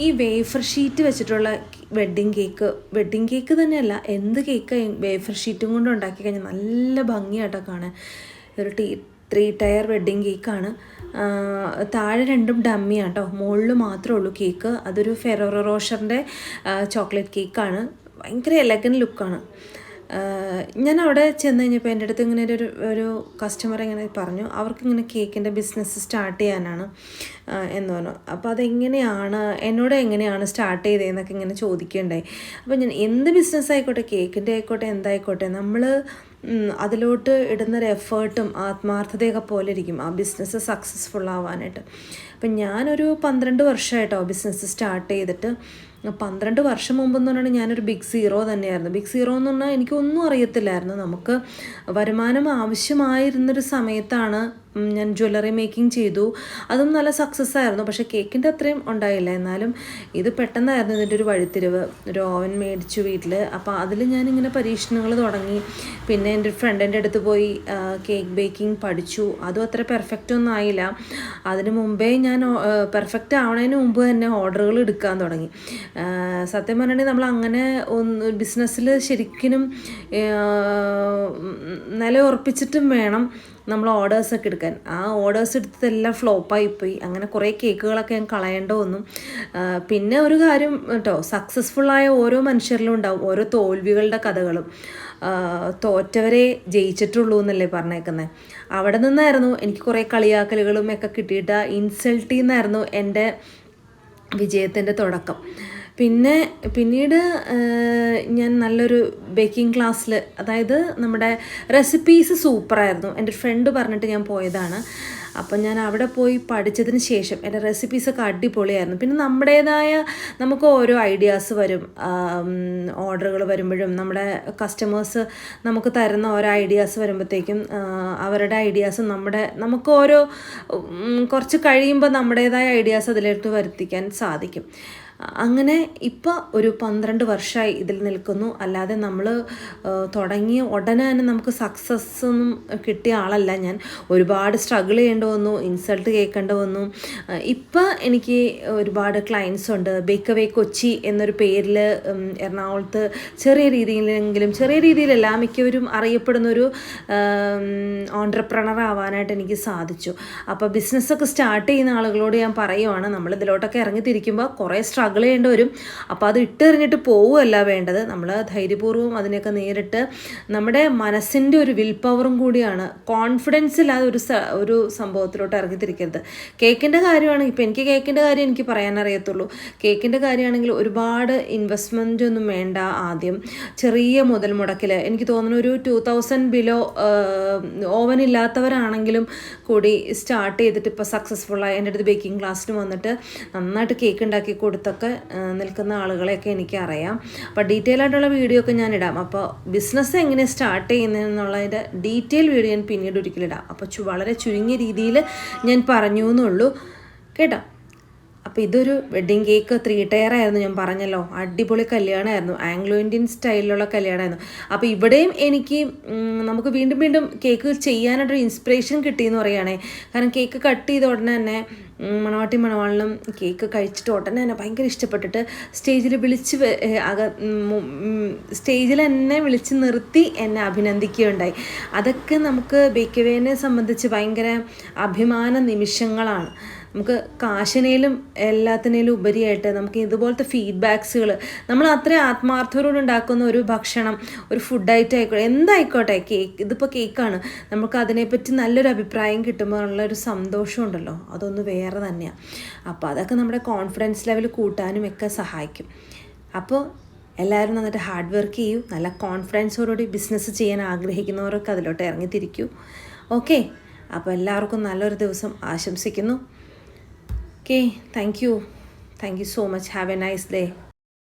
ഈ wafer sheet വെച്ചിട്ടുള്ള wedding cake wedding cake തന്നെയല്ല എന്ത് കേക്ക് വേഫർ ഷീറ്റും കൊണ്ട് ഉണ്ടാക്കി കഴിഞ്ഞാൽ നല്ല ഭംഗിയായിട്ടൊക്കെ കാണാൻ. ഒരു ടീ ത്രീ ടയർ വെഡ്ഡിങ് കേക്കാണ് താഴെ രണ്ടും ഡമ്മിയാണ് കേട്ടോ മുകളിൽ മാത്രമേ ഉള്ളൂ കേക്ക് അതൊരു ഫെറോറോ റോഷറിന്റെ ചോക്ലേറ്റ് കേക്കാണ് ഭയങ്കര എലഗൻ ലുക്കാണ് ഞാൻ അവിടെ ചെന്ന് കഴിഞ്ഞപ്പോൾ എന്റെ അടുത്ത് ഇങ്ങനെ ഒരു ഒരു കസ്റ്റമർ ഇങ്ങനെ പറഞ്ഞു അവർക്ക് ഇങ്ങനെ കേക്കിന്റെ ബിസിനസ് സ്റ്റാർട്ട് ചെയ്യാനാണ് എന്ന് പറഞ്ഞു. അപ്പോൾ അതെങ്ങനെയാണ് എന്നോട് എങ്ങനെയാണ് സ്റ്റാർട്ട് ചെയ്തതെന്നൊക്കെ ഇങ്ങനെ ചോദിക്കുകയുണ്ടായി. അപ്പോൾ ഞാൻ എന്ത് ബിസിനസ് ആയിക്കോട്ടെ കേക്കിന്റെ ആയിക്കോട്ടെ എന്തായിക്കോട്ടെ നമ്മൾ അതിലോട്ട് ഇടുന്നൊരു എഫേർട്ടും ആത്മാർത്ഥതയൊക്കെ പോലെ ഇരിക്കും ആ ബിസിനസ് സക്സസ്ഫുൾ ആവാനായിട്ട്. അപ്പം ഞാനൊരു പന്ത്രണ്ട് വർഷമായിട്ടോ ബിസിനസ് സ്റ്റാർട്ട് ചെയ്തിട്ട്. പന്ത്രണ്ട് വർഷം മുമ്പെന്ന് പറഞ്ഞാൽ ഞാനൊരു ബിഗ് സീറോ തന്നെയായിരുന്നു. ബിഗ് സീറോ എന്ന് പറഞ്ഞാൽ എനിക്കൊന്നും അറിയത്തില്ലായിരുന്നു. നമുക്ക് വരുമാനം ആവശ്യമായിരുന്നൊരു സമയത്താണ് ഞാൻ ജ്വല്ലറി മേക്കിംഗ് ചെയ്തു. അതും നല്ല സക്സസ് ആയിരുന്നു. പക്ഷേ കേക്കിന്റെ അത്രയും ഉണ്ടായില്ല. എന്നാലും ഇത് പെട്ടെന്നായിരുന്നു ഇതിന്റെ ഒരു വഴിത്തിരിവ്. ഒരു ഓവൻ മേടിച്ചു വീട്ടിൽ അപ്പോൾ അതിൽ ഞാനിങ്ങനെ പരീക്ഷണങ്ങൾ തുടങ്ങി. പിന്നെ എന്റെ ഫ്രണ്ടിന്റെ അടുത്ത് പോയി കേക്ക് ബേക്കിംഗ് പഠിച്ചു. അതും അത്ര പെർഫെക്റ്റ് ഒന്നും ആയില്ല. അതിന് മുമ്പേ ഞാൻ പെർഫെക്റ്റ് ആവണതിന് മുമ്പ് തന്നെ ഓർഡറുകൾ എടുക്കാൻ തുടങ്ങി. സത്യം പറഞ്ഞിട്ടുണ്ടെങ്കിൽ നമ്മൾ അങ്ങനെ ഒന്ന് ബിസിനസ്സിൽ ശരിക്കും നില ഉറപ്പിച്ചിട്ടും വേണം. നമ്മൾ ഓർഡേഴ്സൊക്കെ എടുക്കാൻ. ആ ഓർഡേഴ്സ് എടുത്തതെല്ലാം ഫ്ലോപ്പായി പോയി. അങ്ങനെ കുറേ കേക്കുകളൊക്കെ ഞാൻ കളയേണ്ട വന്നു. പിന്നെ ഒരു കാര്യം കേട്ടോ സക്സസ്ഫുള്ളായ ഓരോ മനുഷ്യരിലും ഉണ്ടാവും. ഓരോ തോൽവികളുടെ കഥകളും. തോറ്റവരെ ജയിച്ചിട്ടുള്ളൂ എന്നല്ലേ പറഞ്ഞേക്കുന്നത് അവിടെ നിന്നായിരുന്നു എനിക്ക് കുറേ കളിയാക്കലുകളും ഒക്കെ കിട്ടിയിട്ട് ഇൻസൾട്ടിൽ നിന്നായിരുന്നു എന്റെ വിജയത്തിന്റെ തുടക്കം. പിന്നെ പിന്നീട് ഞാൻ നല്ലൊരു ബേക്കിംഗ് ക്ലാസ്സിൽ അതായത് നമ്മുടെ റെസിപ്പീസ് സൂപ്പറായിരുന്നു എന്റെ ഫ്രണ്ട് പറഞ്ഞിട്ട് ഞാൻ പോയതാണ്. അപ്പം ഞാൻ അവിടെ പോയി പഠിച്ചതിന് ശേഷം എന്റെ റെസിപ്പീസൊക്കെ അടിപൊളിയായിരുന്നു. പിന്നെ നമ്മുടേതായ നമുക്ക് ഓരോ ഐഡിയാസ് വരും. ഓർഡറുകൾ വരുമ്പോഴും നമ്മുടെ കസ്റ്റമേഴ്സ് നമുക്ക് തരുന്ന ഓരോ ഐഡിയാസ് വരുമ്പോഴത്തേക്കും അവരുടെ ഐഡിയാസ് നമ്മുടെ നമുക്ക് ഓരോ കുറച്ച് കഴിയുമ്പോൾ നമ്മുടേതായ ഐഡിയാസ് അതിലേക്ക് വരുത്തിക്കാൻ സാധിക്കും. അങ്ങനെ ഇപ്പോൾ ഒരു പന്ത്രണ്ട് വർഷമായി ഇതിൽ നിൽക്കുന്നു. അല്ലാതെ നമ്മൾ തുടങ്ങി ഉടനെ തന്നെ നമുക്ക് സക്സസ് ഒന്നും കിട്ടിയ ആളല്ല ഞാൻ. ഒരുപാട് സ്ട്രഗിൾ ചെയ്യേണ്ടി വന്നു ഇൻസൾട്ട് കേൾക്കേണ്ടി വന്നു. ഇപ്പം എനിക്ക് ഒരുപാട് ക്ലയൻസ് ഉണ്ട്. ബേക്ക് അവേ കൊച്ചി എന്നൊരു പേരിൽ എറണാകുളത്ത് ചെറിയ രീതിയിലെങ്കിലും ചെറിയ രീതിയിലല്ല മിക്കവരും അറിയപ്പെടുന്ന ഒരു ഓൺടർപ്രണർ ആവാനായിട്ട് എനിക്ക് സാധിച്ചു. അപ്പോൾ ബിസിനസ്സൊക്കെ സ്റ്റാർട്ട് ചെയ്യുന്ന ആളുകളോട് ഞാൻ പറയുവാണ് നമ്മൾ ഇതിലോട്ടൊക്കെ ഇറങ്ങി തിരിക്കുമ്പോൾ കുറേ സ്ട്രഗിൾ ചെയ്യേണ്ടി വരും. അപ്പോൾ അത് ഇട്ടെറിഞ്ഞിട്ട് പോവുകയല്ല വേണ്ടത്. നമ്മൾ ധൈര്യപൂർവം അതിനെയൊക്കെ നേരിട്ട് നമ്മുടെ മനസ്സിന്റെ ഒരു വിൽ പവറും കൂടിയാണ് കോൺഫിഡൻസ് ഇല്ലാതെ ഒരു ഒരു സംഭവത്തിലോട്ട് ഇറങ്ങി തിരിക്കരുത് കേക്കിന്റെ കാര്യമാണ് ഇപ്പോൾ എനിക്ക് കേക്കിന്റെ കാര്യം എനിക്ക് പറയാൻ അറിയത്തുള്ളൂ. കേക്കിന്റെ കാര്യമാണെങ്കിൽ ഒരുപാട് ഇൻവെസ്റ്റ്മെന്റ് ഒന്നും വേണ്ട ആദ്യം. ചെറിയ മുതൽ മുടക്കിൽ എനിക്ക് തോന്നുന്നു ഒരു ടു തൗസൻഡ് ബിലോ ഓവൻ ഇല്ലാത്തവരാണെങ്കിലും കൂടി സ്റ്റാർട്ട് ചെയ്തിട്ട് ഇപ്പോൾ സക്സസ്ഫുള്ളായി എന്റെ അടുത്ത് ബേക്കിംഗ് ക്ലാസ്സിന് വന്നിട്ട് നന്നായിട്ട് കേക്ക് ഉണ്ടാക്കി കൊടുത്തൊക്കെ ആ, നിൽക്കുന്ന ആളുകളെയൊക്കെ എനിക്കറിയാം. അപ്പോൾ ഡീറ്റെയിൽ ആയിട്ടുള്ള വീഡിയോ ഒക്കെ ഞാൻ ഇടാം. അപ്പോൾ ബിസിനസ് എങ്ങനെ സ്റ്റാർട്ട് ചെയ്യുന്നതെന്നുള്ളതിന്റെ ഡീറ്റെയിൽ വീഡിയോ ഞാൻ പിന്നീട് ഒരിക്കലും ഒരിക്കലിടാം അപ്പോൾ വളരെ ചുരുങ്ങിയ രീതിയിൽ ഞാൻ പറഞ്ഞു എന്നുള്ളൂ കേട്ടോ? അപ്പോൾ ഇതൊരു വെഡ്ഡിങ് കേക്ക് ത്രീ ടയർ ആയിരുന്നു ഞാൻ പറഞ്ഞല്ലോ. അടിപൊളി കല്യാണമായിരുന്നു ആംഗ്ലോ ഇന്ത്യൻ സ്റ്റൈലിലുള്ള കല്യാണമായിരുന്നു അപ്പോൾ ഇവിടെയും എനിക്ക് നമുക്ക് വീണ്ടും വീണ്ടും കേക്ക് ചെയ്യാനായിട്ടൊരു ഇൻസ്പിറേഷൻ കിട്ടിയെന്ന് പറയുകയാണേ. കാരണം കേക്ക് കട്ട് ചെയ്ത ഉടനെ തന്നെ മണവാട്ടി മണവാളിനും കേക്ക് കഴിച്ചിട്ട് ഉടനെ തന്നെ ഭയങ്കര ഇഷ്ടപ്പെട്ടിട്ട് സ്റ്റേജിൽ വിളിച്ച് അക സ്റ്റേജിൽ എന്നെ വിളിച്ച് നിർത്തി എന്നെ അഭിനന്ദിക്കുകയുണ്ടായി. അതൊക്കെ നമുക്ക് ബേക്കവേനെ സംബന്ധിച്ച് ഭയങ്കര അഭിമാന നിമിഷങ്ങളാണ്. നമുക്ക് കാശിനേലും എല്ലാത്തിനേലും ഉപരിയായിട്ട് നമുക്ക് ഇതുപോലത്തെ ഫീഡ്ബാക്സുകൾ നമ്മൾ അത്രയും ആത്മാർത്ഥരോട് ഉണ്ടാക്കുന്ന ഒരു ഭക്ഷണം ഒരു ഫുഡ് ഐറ്റം ആയിക്കോട്ടെ എന്തായിക്കോട്ടെ കേക്ക് ഇതിപ്പോൾ കേക്കാണ് നമുക്ക് അതിനെപ്പറ്റി നല്ലൊരു അഭിപ്രായം കിട്ടുമ്പോൾ ഉള്ള ഒരു സന്തോഷം ഉണ്ടല്ലോ അതൊന്ന് വേറെ തന്നെയാണ് അപ്പോൾ അതൊക്കെ നമ്മുടെ കോൺഫിഡൻസ് ലെവൽ കൂട്ടാനും ഒക്കെ സഹായിക്കും. അപ്പോൾ എല്ലാവരും നന്നായിട്ട് ഹാർഡ് വർക്ക് ചെയ്യൂ. നല്ല കോൺഫിഡൻസോടുകൂടി ബിസിനസ് ചെയ്യാൻ ആഗ്രഹിക്കുന്നവരൊക്കെ അതിലോട്ട് ഇറങ്ങിത്തിരിക്കൂ. ഓക്കെ അപ്പോൾ എല്ലാവർക്കും നല്ലൊരു ദിവസം ആശംസിക്കുന്നു. Okay, thank you. Thank you so much. Have a nice day.